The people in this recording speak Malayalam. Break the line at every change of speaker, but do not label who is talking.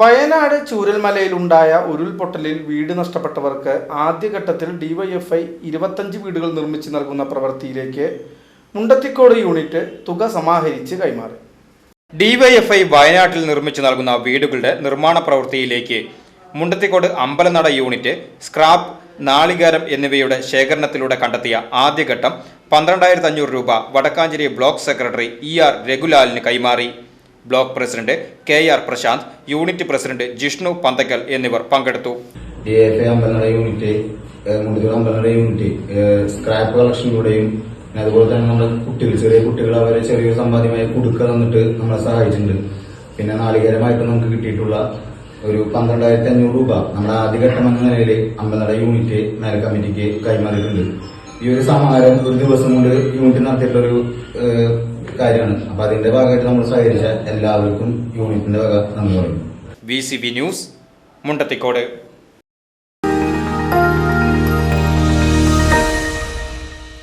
വയനാട് ചൂരൽമലയിലുണ്ടായ ഉരുൾപൊട്ടലിൽ വീട് നഷ്ടപ്പെട്ടവർക്ക് ആദ്യഘട്ടത്തിൽ ഡിവൈഎഫ്ഐ ഇരുപത്തഞ്ച് വീടുകൾ നിർമ്മിച്ച് നൽകുന്ന പ്രവൃത്തിയിലേക്ക് മുണ്ടത്തിക്കോട് യൂണിറ്റ് തുക സമാഹരിച്ച് കൈമാറി.
ഡിവൈഎഫ്ഐ വയനാട്ടിൽ നിർമ്മിച്ചു നൽകുന്ന വീടുകളുടെ നിർമ്മാണ പ്രവൃത്തിയിലേക്ക് മുണ്ടത്തിക്കോട് അമ്പലനട യൂണിറ്റ് സ്ക്രാപ്പ് നാളികേരം എന്നിവയുടെ ശേഖരണത്തിലൂടെ കണ്ടെത്തിയ ആദ്യഘട്ടം പന്ത്രണ്ടായിരത്തി അഞ്ഞൂറ് രൂപ Vadakkanchery block secretary E R രഘുലാലിന് കൈമാറി. Block president K R Prashanth unit president Jishnu Panthakkal എന്നിവർ പങ്കെടുത്തു.
സ്ക്രാപ്പ് അതുപോലെ തന്നെ നമ്മുടെ കുട്ടികൾ ചെറിയ കുട്ടികൾ അവരെ ചെറിയ സമ്പാദ്യമായി കൊടുക്കുക തന്നിട്ട് നമ്മളെ സഹായിച്ചിട്ടുണ്ട്. പിന്നെ നാളികേരമായിട്ട് നമുക്ക് കിട്ടിയിട്ടുള്ള ഒരു പന്ത്രണ്ടായിരത്തി അഞ്ഞൂറ് രൂപ നമ്മുടെ ആദ്യഘട്ടം എന്ന നിലയിൽ അമ്പലനട യൂണിറ്റ് മേല കമ്മിറ്റിക്ക് കൈമാറിയിട്ടുണ്ട്. ഈ ഒരു സമാഹാരം ഒരു ദിവസം കൊണ്ട് യൂണിറ്റ് നടത്തിയിട്ടുള്ള ഒരു അതിന്റെ ഭാഗമായിട്ട് നമ്മൾ സഹകരിച്ച എല്ലാവർക്കും യൂണിറ്റിന്റെ വക നന്ദി പറയും
V C B news Mundathikode.